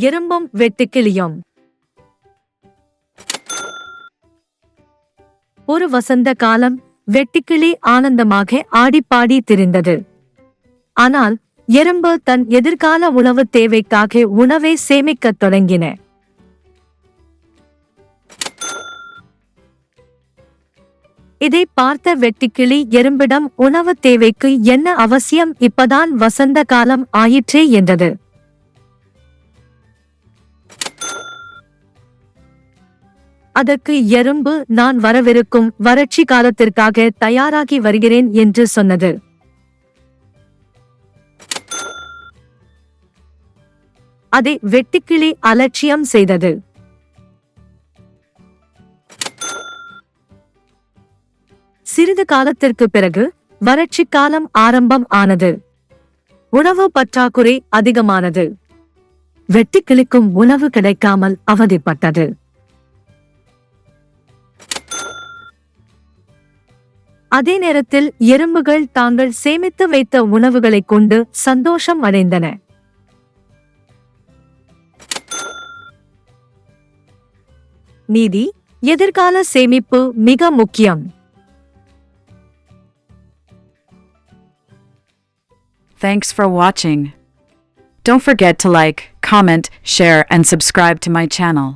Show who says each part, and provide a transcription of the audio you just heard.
Speaker 1: எறும்பும் வெட்டுக்கிளியும். ஒரு வசந்த காலம் வெட்டுக்கிளி ஆனந்தமாக ஆடிப்பாடி திரிந்தது. ஆனால் எறும்பு தன் எதிர்கால உணவு தேவைக்காக உணவை சேமிக்கத் தொடங்கின. இதை பார்த்த வெட்டுக்கிளி எறும்பிடம் உணவு தேவைக்கு என்ன அவசியம் இப்பதான் வசந்த காலம் ஆயிற்றே என்றது. அதற்கு எறும்பு நான் வரவிருக்கும் வறட்சி காலத்திற்காக தயாராகி வருகிறேன் என்று சொன்னது. அதை வெட்டுக்கிளி அலட்சியம் செய்தது. சிறிது காலத்திற்கு பிறகு வறட்சி காலம் ஆரம்பம் ஆனது. உணவு பற்றாக்குறை அதிகமானது. வெட்டுக்கிளிக்கும் உணவு கிடைக்காமல் அவதிப்பட்டது. அதே நேரத்தில் எறும்புகள் தாங்கள் சேமித்து வைத்த உணவுகளை கொண்டு சந்தோஷம் அடைந்தன நீதி எதிர்கால சேமிப்பு மிக முக்கியம்
Speaker 2: Thanks for watching. Don't forget to like, comment, share, and subscribe to my channel.